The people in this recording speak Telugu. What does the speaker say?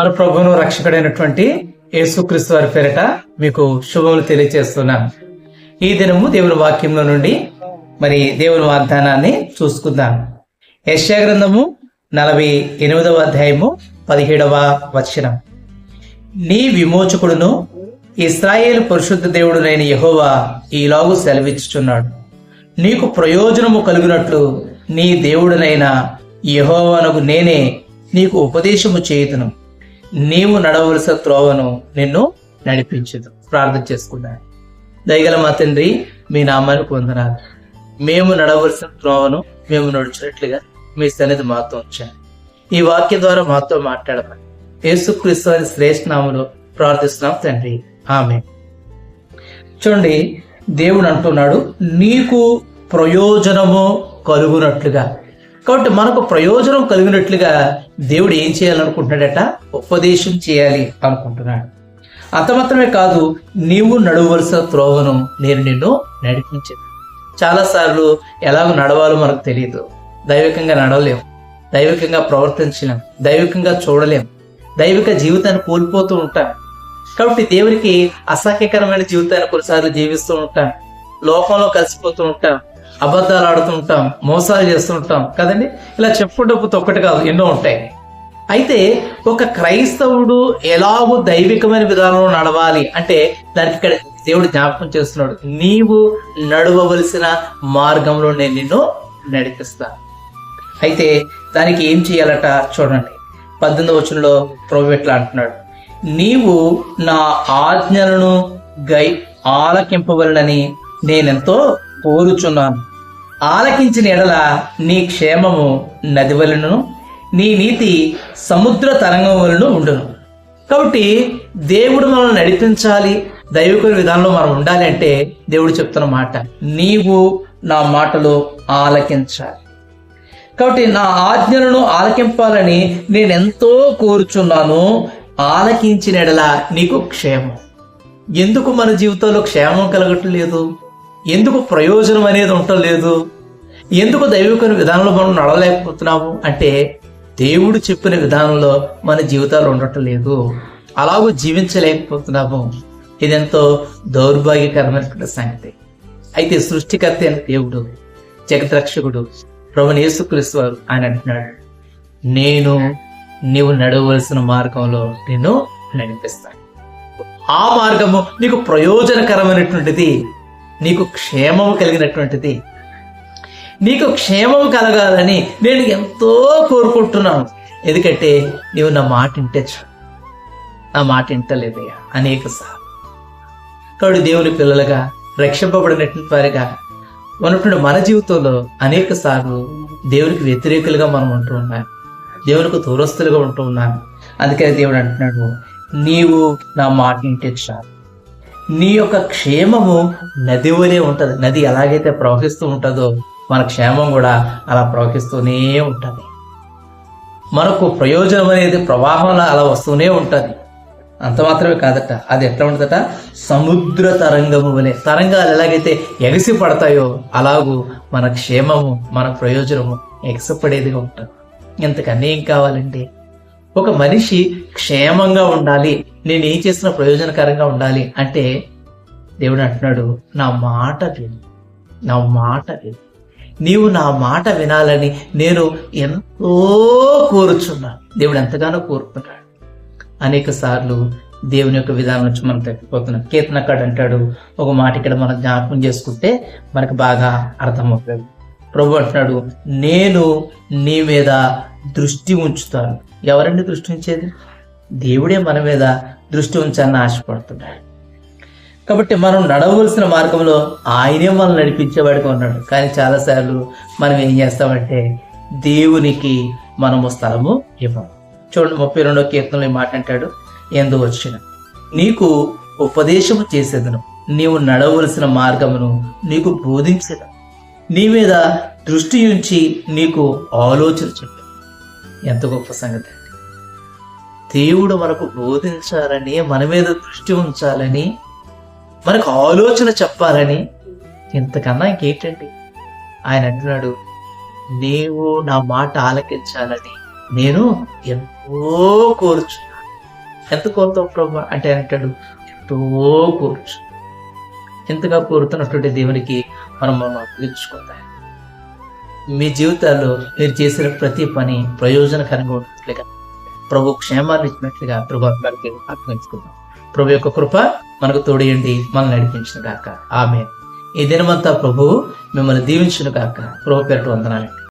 మన ప్రభువును రక్షకుడైనటువంటి యేసుక్రీస్తు వారి పేరిట మీకు శుభములు తెలియజేస్తున్నాను ఈ దినము దేవుని వాక్యంలో నుండి మరి దేవుని వాగ్దానాన్ని చూసుకుందాం. యెషయా గ్రంథము నలభై ఎనిమిదవ అధ్యాయము పదిహేడవ వచనం. నీ విమోచకుడును ఇస్రాయేల్ పరిశుద్ధ దేవుడునైన యహోవా ఈలాగు సెలవిచ్చుచున్నాడు. నీకు ప్రయోజనము కలిగినట్లు నీ దేవుడునైన యహోవానకు నేనే నీకు ఉపదేశము చేయుతును నీవు నడవలసిన త్రోవను నిన్ను నడిపించదు ప్రార్థన చేసుకున్నాను దయగల మా తండ్రి మీ నామాన్ని పొందనాలు మేము నడవలసిన త్రోవను మేము నడిచినట్లుగా మీ సన్నిధి మాతో ఉంచాను ఈ వాక్యం ద్వారా మాతో మాట్లాడమని. యేసుక్రీస్తు అని శ్రేష్ఠ ప్రార్థిస్తున్నాం తండ్రి. ఆమె చూడండి దేవుడు అంటున్నాడు నీకు ప్రయోజనము కలుగునట్లుగా. కాబట్టి మనకు ప్రయోజనం కలిగినట్లుగా దేవుడు ఏం చేయాలనుకుంటున్నాడట? ఉపదేశం చేయాలి అనుకుంటున్నాడు. అంత మాత్రమే కాదు నీవు నడవలసిన త్రోవను నేను నిన్ను నడిపించాను. చాలాసార్లు ఎలాగ నడవాలో మనకు తెలియదు. దైవికంగా నడవలేం. దైవికంగా ప్రవర్తించలేం. దైవికంగా చూడలేం. దైవిక జీవితాన్ని కోల్పోతూ ఉంటాం. కాబట్టి దేవునికి అసహ్యకరమైన జీవితాన్ని కొన్నిసార్లు జీవిస్తూ ఉంటాం. లోకంలో కలిసిపోతూ ఉంటాం. అబద్ధాలు ఆడుతుంటాం మోసాలు చేస్తుంటాం కదండి? ఇలా చెప్పుకుంటూ ఒక్కటి కాదు ఎన్నో ఉంటాయి. అయితే ఒక క్రైస్తవుడు ఎలాగో దైవికమైన విధానంలో నడవాలి అంటే దానికి ఇక్కడ దేవుడు జ్ఞాపకం చేస్తున్నాడు నీవు నడవవలసిన మార్గంలో నేను నిన్ను నడిపిస్తా. అయితే దానికి ఏం చేయాలట చూడండి. పద్దెనిమిది వచనంలో ప్రభు ఎట్లా అంటున్నాడు నీవు నా ఆజ్ఞలను గై ఆలకింపవలనని నేనెంతో కోరుచున్నాను ఆలకించిన ఎడల నీ క్షేమము నది వలనను నీ నీతి సముద్ర తరంగం వలన ఉండును. కాబట్టి దేవుడు మనల్ని నడిపించాలి దైవికుల విధానంలో మనం ఉండాలి అంటే దేవుడు చెప్తున్న మాట నీవు నా మాటలు ఆలకించాలి. కాబట్టి నా ఆజ్ఞలను ఆలకింపాలని నేను ఎంతో కోరుచున్నాను ఆలకించిన ఎడల నీకు క్షేమం. ఎందుకు మన జీవితంలో క్షేమం కలగటం లేదు ఎందుకు ప్రయోజనం అనేది ఉండటం లేదు? ఎందుకు దైవికమైన విధానంలో మనం నడవలేకపోతున్నాము? అంటే దేవుడు చెప్పిన విధానంలో మన జీవితాలు ఉండటం లేదు. అలాగూ జీవించలేకపోతున్నాము. ఇదెంతో దౌర్భాగ్యకరమైనటువంటి సంగతి. అయితే సృష్టికర్త అయిన దేవుడు జగద్రక్షకుడు ప్రభుని యేసుక్రీస్తు వారు ఆయన అంటున్నాడు నేను నీవు నడవలసిన మార్గంలో నేను నడిపిస్తాను. ఆ మార్గము నీకు ప్రయోజనకరమైనటువంటిది నీకు క్షేమము కలిగినటువంటిది. నీకు క్షేమం కలగాలని నేను ఎంతో కోరుకుంటున్నాను. ఎందుకంటే నీవు నా మాట వింటే నా మాట వింటలేదయ్యా. అనేక సార్లు. కాబట్టి దేవుని పిల్లలుగా రక్షింపబడినటువంటి వారిగా ఉన్నటువంటి మన జీవితంలో అనేక సార్లు దేవునికి వ్యతిరేకులుగా మనం ఉంటూ ఉన్నాం. దేవునికి దూరస్తులుగా ఉంటూ ఉన్నాం. అందుకని దేవుడు అంటున్నాడు నీవు నా మాట వింటే చాలు. నీ యొక్క క్షేమము నది వలె ఉంటుంది. నది ఎలాగైతే ప్రవహిస్తూ ఉంటుందో మన క్షేమం కూడా అలా ప్రవహిస్తూనే ఉంటుంది. మనకు ప్రయోజనం అనేది ప్రవాహంలో అలా వస్తూనే ఉంటుంది. అంత మాత్రమే కాదట. అది ఎట్లా ఉంటుందట? సముద్ర తరంగము వలె. తరంగాలు ఎలాగైతే ఎగసి పడతాయో అలాగూ మన క్షేమము మన ప్రయోజనము ఎగసపడేదిగా ఉంటుంది. ఇంతకన్నా ఏం కావాలండి? ఒక మనిషి క్షేమంగా ఉండాలి నేను ఏం చేసిన ప్రయోజనకరంగా ఉండాలి అంటే దేవుడు అంటున్నాడు నా మాట విను నా మాట విను. నీవు నా మాట వినాలని నేను ఎంతో కోరుచున్నాను దేవుడు ఎంతగానో కోరుకుంటాడు అనేక సార్లు దేవుని యొక్క విధానం నుంచి మనం తప్పిపోతున్నాం. కీర్తనకాడు అంటాడు ఒక మాట ఇక్కడ మనం జ్ఞాపకం చేసుకుంటే మనకు బాగా అర్థమవుతుంది. ప్రభు అంటున్నాడు నేను నీ మీద దృష్టి ఉంచుతాను. ఎవరండి దృష్టి ఉంచేది? దేవుడే మన మీద దృష్టి ఉంచాలని ఆశపడుతున్నాడు. కాబట్టి మనం నడవలసిన మార్గంలో ఆయనే మనం నడిపించేవాడిగా ఉన్నాడు. కానీ చాలాసార్లు మనం ఏం చేస్తామంటే దేవునికి మనము స్థలము ఇవ్వం. చూడండి ముప్పై రెండో కీర్తనలో ఈ మాట అంటాడు. ఎందు వచ్చిన నీకు ఉపదేశము చేసేదను. నీవు నడవలసిన మార్గమును నీకు బోధించదు నీ మీద దృష్టి ఉంచి నీకు ఆలోచన చెప్పు. ఎంత గొప్ప సంగతి. దేవుడు మనకు బోధించాలని మన మీద దృష్టి ఉంచాలని మనకు ఆలోచన చెప్పాలని ఇంతకన్నా ఇంకేంటండి? ఆయన అంటున్నాడు నీవు నా మాట ఆలకించాలని నేను ఎంతో కోరుచున్నాను. ఎంత కోరుతావు ప్రభా? అంటే అంటాడు ఎంతో కోరుచు ఎంతగా కోరుతున్నటువంటి దేవునికి మనం మనం అప్పగించుకుందాం మీ జీవితాల్లో మీరు చేసిన ప్రతి పని ప్రయోజనకరంగా ఉన్నట్లుగా ప్రభు క్షేమాన్ని ఇచ్చినట్లుగా ప్రభు గారికి ప్రభు యొక్క కృప మనకు తోడేయండి మనల్ని నడిపించిన గాక. ఆమె ఈ దినమంతా ప్రభు మిమ్మల్ని దీవించిన గాక. ప్రభు పేరు వందనాలండి.